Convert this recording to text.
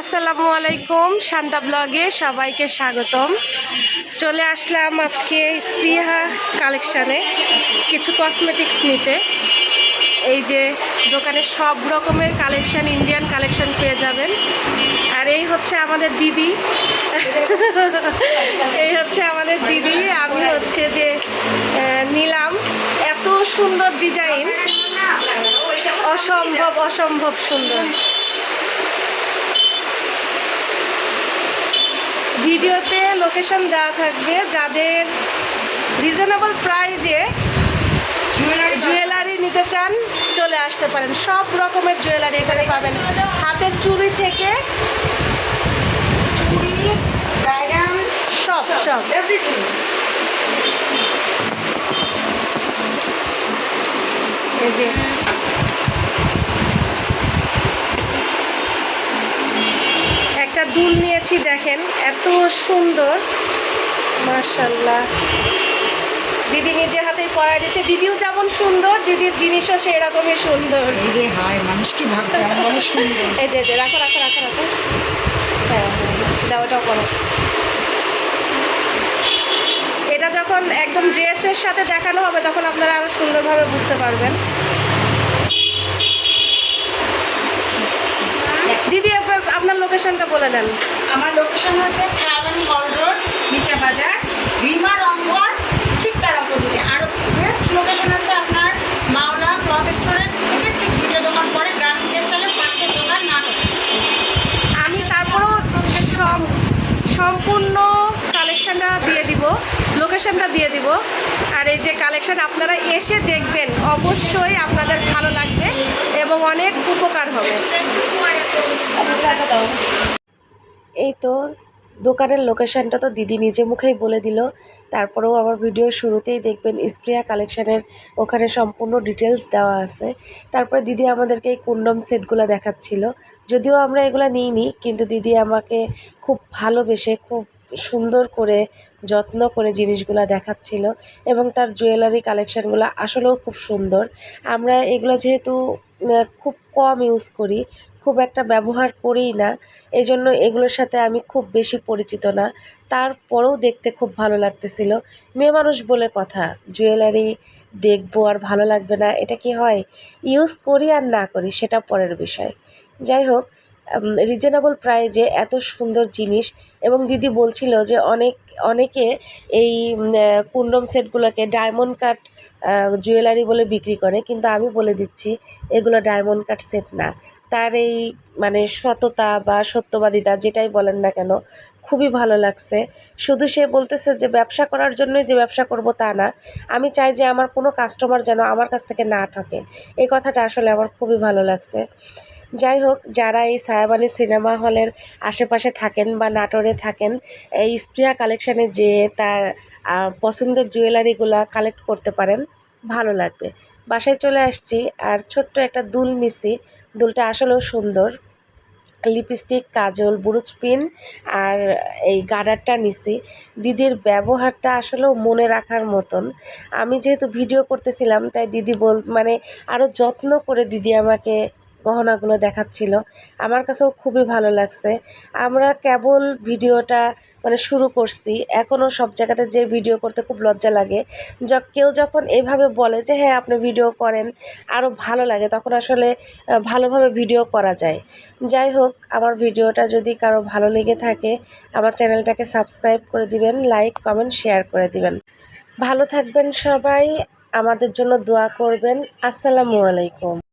আসসালামু আলাইকুম, শান্তা ব্লগে সবাইকে স্বাগতম। চলে আসলাম আজকে স্প্রিহা কালেকশানে কিছু কসমেটিক্স নিতে। এই যে দোকানে সব রকমের কালেকশান ইন্ডিয়ান কালেকশান পেয়ে যাবেন। আর এই হচ্ছে আমাদের দিদি। এই হচ্ছে আমাদের দিদি, আমি হচ্ছে যে নিলাম। এত সুন্দর ডিজাইন। অসম্ভব অসম্ভব সুন্দর। ভিডিওতে লোকেশন দেওয়া থাকবে যাদের রিজনেবল প্রাইজে জুয়েলারি নিতে চান চলে আসতে পারেন। সব রকমের জুয়েলারি এখানে পাবেন। হাতের চুড়ি থেকে সব সব এই যে একটা দুল নিয়েছি দেখেন এত সুন্দর। মার্শাল্লাহ দিদি নিজে হাতে পরাই দিচ্ছে। দিদিও যেমন সুন্দর দিদির জিনিসও সেই রকমই সুন্দর। রে হায় মানুষ কি আমার অনেক সুন্দর। এই যে রাখো রাখো রাখো রাখো। হ্যাঁ হ্যাঁ হ্যাঁ। দাও ওটাও করো। এটা যখন একদম ড্রেসের সাথে দেখানো হবে তখন আপনারা আরও সুন্দরভাবে বুঝতে পারবেন দিদি আপনার আপনার লোকেশনটা বলে দেন। আমার লোকেশন হচ্ছে শ্রাবণী হল রোড নিচা বাজার রিমা রঙ্গর ঠিক তার অপোজিটে। আর বেস্ট লোকেশন হচ্ছে আপনার মাওলা ক্লথ স্টোরের থেকে ঠিক দুটো দোকান পরে গ্রামীণ টেক্সটাইলের পাশের দোকান না আমি তারপরেও সম- সম্পূর্ণ কালেকশনটা দিয়ে দিব লোকেশনটা দিয়ে দিব। আর এই যে কালেকশন আপনারা এসে দেখবেন অবশ্যই আপনাদের ভালো লাগবে এবং অনেক উপকার হবে। এই তো দোকানের লোকেশনটা তো দিদি নিজে মুখেই বলে দিল। তারপরেও আমার ভিডিওর শুরুতেই দেখবেন স্প্রিয়া কালেকশানের ওখানে সম্পূর্ণ ডিটেলস দেওয়া আছে। তারপরে দিদি আমাদেরকে এই কুন্ডম সেটগুলো দেখাচ্ছিল। যদিও আমরা এগুলো নিইনি, কিন্তু দিদি আমাকে খুব ভালোবেসে, খুব সুন্দর করে, যত্ন করে জিনিসগুলো দেখাচ্ছিল। এবং তার জুয়েলারি কালেকশানগুলো আসলেও খুব সুন্দর। আমরা এগুলো যেহেতু খুব কম ইউজ করি। খুব একটা ব্যবহার করিই না। এই জন্য এগুলোর সাথে আমি খুব বেশি পরিচিত না। তারপরেও দেখতে খুব ভালো লাগতেছিল। মেয়ে মানুষ বলে কথা জুয়েলারি দেখব আর ভালো লাগবে না। এটা কি হয়? ইউজ করি আর না করি, সেটা পরের বিষয়। যাই হোক রিজনেবল প্রাইজে এত সুন্দর জিনিস এবং দিদি বলছিল যে অনেক, অনেকে এই কুন্ডম সেটগুলোকে ডায়মন্ড কাট জুয়েলারি বলে বিক্রি করে, কিন্তু আমি বলে দিচ্ছি এগুলো ডায়মন্ড কাট সেট না। তার এই মানে সততা বা সত্যবাদিতা যেটাই বলেন না কেন, খুবই ভালো লাগছে। শুধু সে বলতেছে যে ব্যবসা করার জন্যই যে ব্যবসা করব তা না। আমি চাই যে আমার কোনো কাস্টমার যেন আমার কাছ থেকে না ঠকে এই কথাটা আসলে আমার খুবই ভালো লাগছে। যাই হোক, যারা এই সায়াবানি সিনেমা হলের আশেপাশে থাকেন বা নাটোরে থাকেন, এই স্প্রিয়া কালেকশানে যেয়ে তার পছন্দের জুয়েলারিগুলা কালেক্ট করতে পারেন, ভালো লাগবে। বাসায় চলে আসছি, আর ছোট্ট একটা দুল নিছি। দুলটা আসলেও সুন্দর। লিপস্টিক, কাজল, বুরুজ পিন, আর এই গার্ডারটা নিছি। দিদির ব্যবহারটা আসলেও মনে রাখার মতন। আমি যেহেতু ভিডিও করতেছিলাম, তাই দিদি বল মানে আরও যত্ন করে দিদি আমাকে গহনাগুলো দেখাচ্ছিল। আমার কাছেও খুবই ভালো লাগছে। আমরা কেবল ভিডিওটা মানে শুরু করছি। এখনও সব জায়গাতে যে ভিডিও করতে খুব লজ্জা লাগে। য- কেউ যখন এইভাবে বলে যে হ্যাঁ আপনি ভিডিও করেন আরও ভালো লাগে, তখন আসলে ভালোভাবে ভিডিও করা যায়। যাই হোক, আমার ভিডিওটা যদি কারও ভালো লেগে থাকে, আমার চ্যানেলটাকে সাবস্ক্রাইব করে দিবেন, লাইক, কমেন্ট, শেয়ার করে দিবেন। ভালো থাকবেন সবাই। আমাদের জন্য দোয়া করবেন। আসসালামু আলাইকুম।